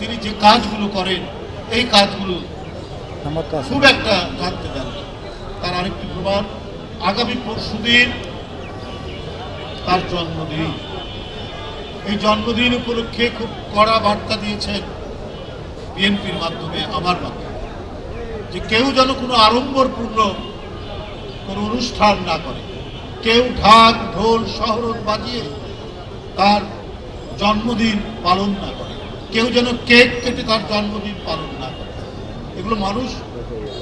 তিনি যে কাজগুলো করেন এই কাজগুলো খুব একটা জানতে দেন তার আরেকটি প্রমাণ আগামী পরশুদিন তার জন্মদিন। এই জন্মদিন উপলক্ষে খুব কড়া বার্তা দিয়েছেন বিএনপির মাধ্যমে আমার মাধ্যমে যে কেউ যেন কোনো আড়ম্বরপূর্ণ কোনো অনুষ্ঠান না করে। কেউ ঢাক ঢোল শহরত বাজিয়ে তার জন্মদিন পালন না করে। কেউ যেন কেক কেটে তার জন্মদিন পালন না করে। এগুলো মানুষ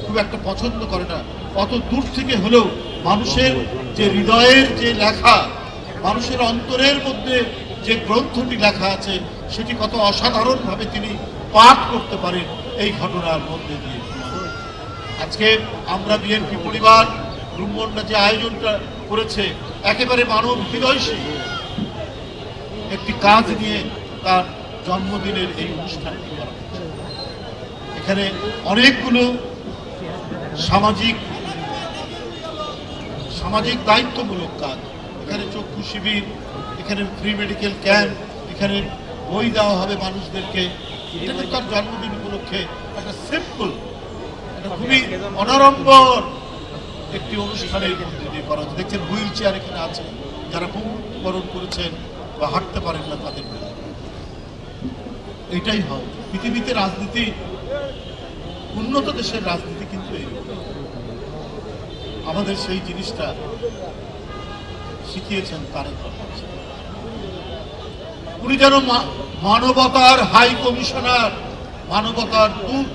খুব একটা পছন্দ করে না। অত দূর থেকে হলেও মানুষের যে হৃদয়ের যে লেখা, মানুষের অন্তরের মধ্যে যে গ্রন্থটি লেখা আছে, সেটি কত অসাধারণভাবে তিনি পাঠ করতে পারেন এই ঘটনার মধ্যে দিয়ে। আজকে আমরা বিএনপি পরিবার ব্রহ্মণ্ডা যে আয়োজনটা করেছে, একেবারে মানব হৃদয়শী একটি কাজ নিয়ে তার জন্মদিনের এই অনুষ্ঠানটি করা হয়েছে। এখানে অনেকগুলো সামাজিক সামাজিক দায়িত্বমূলক কাজ। এখানে চক্ষু শিবির, এখানে ফ্রি মেডিকেল ক্যাম্প এখানে বই দেওয়া হবে মানুষদেরকে। তার জন্মদিন উপলক্ষে একটা সিম্পল একটা খুবই অনাড়ম্বর একটি অনুষ্ঠানের মধ্যে দিয়ে করা হচ্ছে। দেখছেন হুইল চেয়ার এখানে আছে। যারা পঙ্গুবরণ করেছেন বা হাঁটতে পারেন না তাদের। এটাই হয় পৃথিবীতে রাজনীতি, উন্নত দেশের রাজনীতি কিন্তু আমাদের সেই জিনিসটা শিখিয়েছেন তারেক উনি যেন মানবতার হাই কমিশনার, মানবতার দূত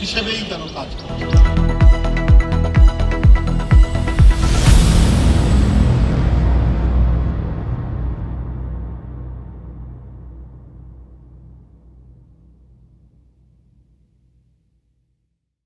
হিসেবেই যেন কাজ করেন